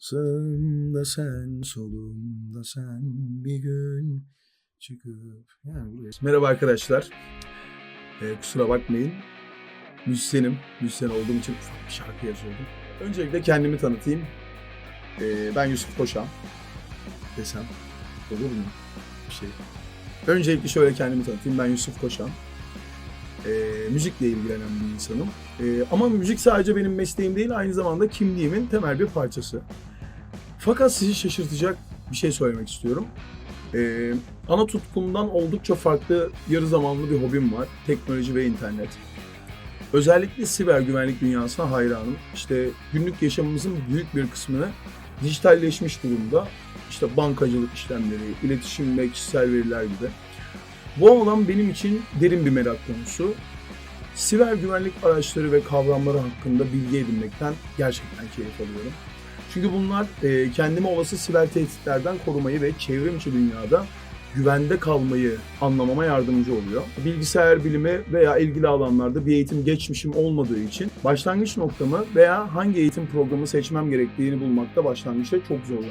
Sağımda sen, solumda sen bir gün çıkıp... Yani Merhaba arkadaşlar. Ee, kusura bakmayın. Müzisyenim. Müzisyen olduğum için ufak bir şarkı yazıyordum. Öncelikle kendimi tanıtayım. Ee, ben Yusuf Koşan. Desem olur mu? Bir şey. Öncelikle şöyle kendimi tanıtayım. Ben Yusuf Koşan. Ee, müzikle ilgilenen bir insanım. Ee, ama müzik sadece benim mesleğim değil, aynı zamanda kimliğimin temel bir parçası. Fakat sizi şaşırtacak bir şey söylemek istiyorum. Ee, ana tutkumdan oldukça farklı yarı zamanlı bir hobim var. Teknoloji ve internet. Özellikle siber güvenlik dünyasına hayranım. İşte günlük yaşamımızın büyük bir kısmını dijitalleşmiş durumda. İşte bankacılık işlemleri, iletişim ve kişisel veriler gibi. Bu alan benim için derin bir merak konusu. Siber güvenlik araçları ve kavramları hakkında bilgi edinmekten gerçekten keyif alıyorum. Çünkü bunlar e, kendimi olası siber tehditlerden korumayı ve çevrim içi dünyada güvende kalmayı anlamama yardımcı oluyor. Bilgisayar bilimi veya ilgili alanlarda bir eğitim geçmişim olmadığı için başlangıç noktamı veya hangi eğitim programı seçmem gerektiğini bulmakta başlangıçta çok zorlandım.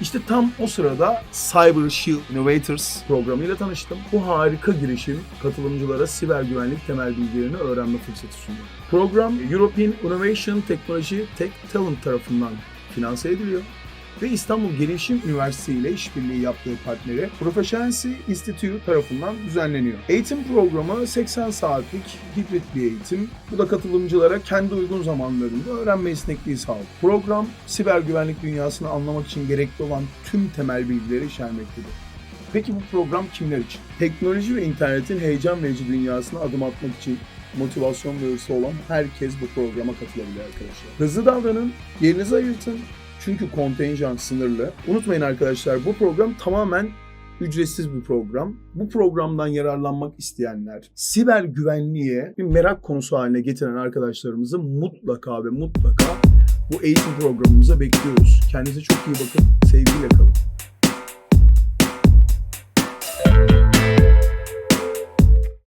İşte tam o sırada Cyber Shield Innovators programıyla tanıştım. Bu harika girişim katılımcılara siber güvenlik temel bilgilerini öğrenme fırsatı sunuyor. Program European Innovation Technology Tech Talent tarafından finanse ediliyor ve İstanbul Gelişim Üniversitesi ile işbirliği yaptığı partneri Proficiency Institute tarafından düzenleniyor. Eğitim programı 80 saatlik hibrit bir eğitim. Bu da katılımcılara kendi uygun zamanlarında öğrenme esnekliği sağlıyor. Program siber güvenlik dünyasını anlamak için gerekli olan tüm temel bilgileri içermektedir. Peki bu program kimler için? Teknoloji ve internetin heyecan verici dünyasına adım atmak için motivasyon ve olan herkes bu programa katılabilir arkadaşlar. Hızlı davranın, yerinizi ayırtın, çünkü kontenjan sınırlı. Unutmayın arkadaşlar bu program tamamen ücretsiz bir program. Bu programdan yararlanmak isteyenler, siber güvenliğe bir merak konusu haline getiren arkadaşlarımızı mutlaka ve mutlaka bu eğitim programımıza bekliyoruz. Kendinize çok iyi bakın. Sevgiyle kalın.